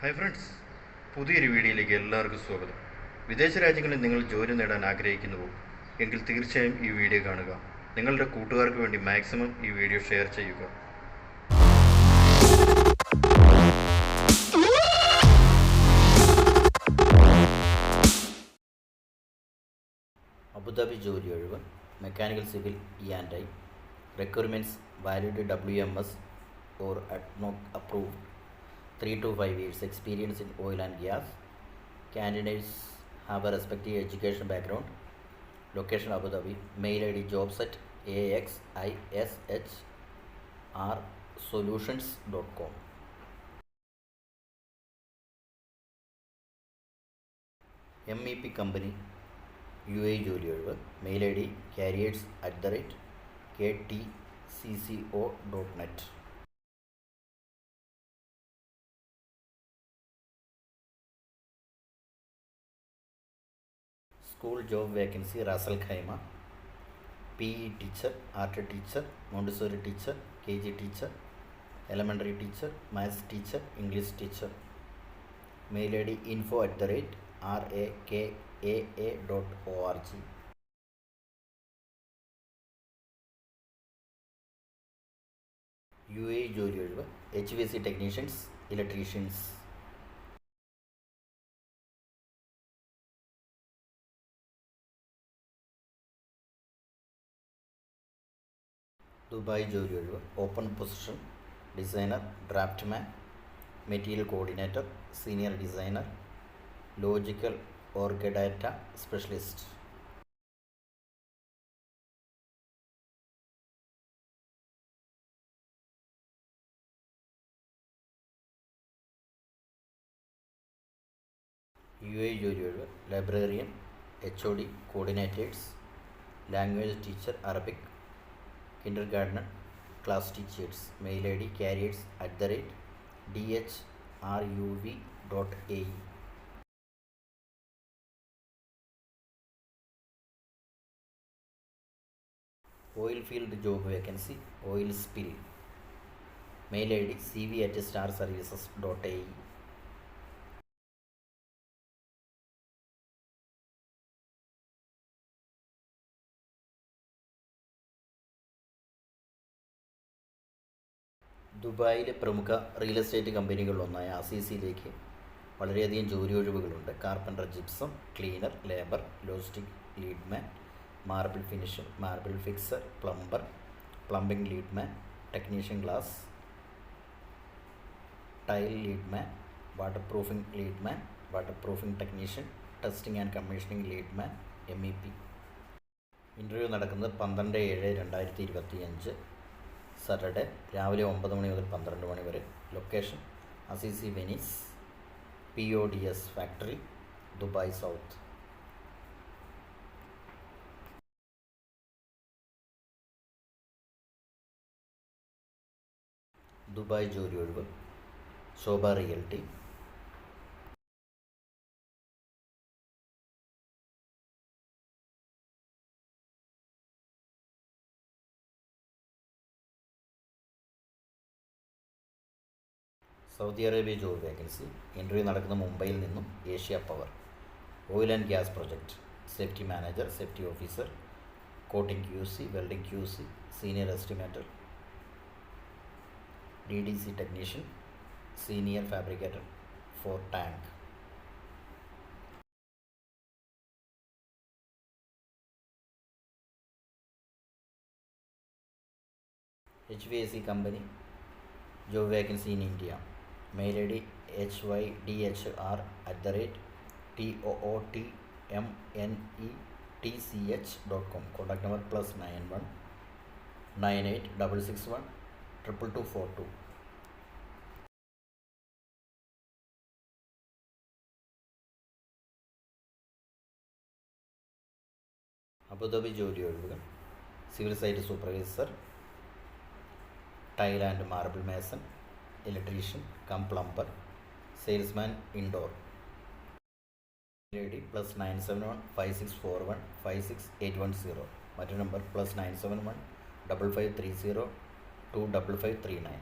Hi friends പുതിയൊരു വീഡിയോയിലേക്ക് എല്ലാവർക്കും സ്വാഗതം. വിദേശ രാജ്യങ്ങളിൽ നിങ്ങൾ ജോലി നേടാൻ ആഗ്രഹിക്കുന്നുവോ? എങ്കിൽ തീർച്ചയായും ഈ വീഡിയോ കാണുക. നിങ്ങളുടെ കൂട്ടുകാർക്ക് വേണ്ടി മാക്സിമം ഈ വീഡിയോ ഷെയർ ചെയ്യുക. അബുദാബി ജോലി ഒഴിവ് mechanical civil E and I requirements valid W M S or ADNOC approved three two five years experience in oil and gas candidates have a respective education background location Abu Dhabi mail I D jobs at A X I S H R solutions dot com M E P company U A ജോലി ഒഴിവ് mail I D careers at the rate K T C C O dot net school job vacancy Ras al Khaimah P E teacher art teacher Montessori teacher K G teacher elementary teacher maths teacher English teacher. Mail I D info at the rate R A K A dot O R G U A ജോലി ഒഴിവ് H V C technicians electricians Dubai ജോലി ഒഴിവ്. Open position designer draftsman material coordinator senior designer logical org data specialist U A ജോലി ഒഴിവ്. Librarian H O D coordinators language teacher Arabic kinder gardener class teachers mail I D careers at the rate D H R U V dot A E oil field job vacancy oil spill mail I D C V at star services dot A E ദുബായിലെ പ്രമുഖ real estate കമ്പനികളിലൊന്നായ അസീസിയിലേക്ക് വളരെയധികം ജോലി ഒഴിവുകളുണ്ട് carpenter gypsum cleaner labour logistic leadman marble finisher marble fixer plumber plumbing leadman technician glass tile leadman waterproofing leadman waterproofing technician testing and commissioning leadman M E P interview നടക്കുന്നത് പന്ത്രണ്ട് ഏഴ് രണ്ടായിരത്തി ഇരുപത്തി അഞ്ച് സാറ്റർഡേ രാവിലെ ഒമ്പത് മണി മുതൽ പന്ത്രണ്ട് മണി വരെ. Location Azizi Venice P O D S factory Dubai South Dubai ജോലി ഒഴിവ്. Sobha realty Saudi Arabia job vacancy interview നടക്കുന്ന മുംബൈയിൽ നിന്നും Asia power oil and gas project safety manager safety officer coating Q C welding Q C senior estimator D D C technician senior fabricator for tank H V A C company job vacancy in India mail I D H Y D H R at the rate T O O T M N E T C H dot com. Contact number plus nine one nine eight double six one triple two four two. Abu Dhabi ജോലി ഒഴിവുകൾ. Civil site supervisor tile and marble mason electrician cum plumber salesman indoor I D plus nine seven one five six four one five six eight one zero മറ്റൊരു number plus nine seven one double five three zero two double five three nine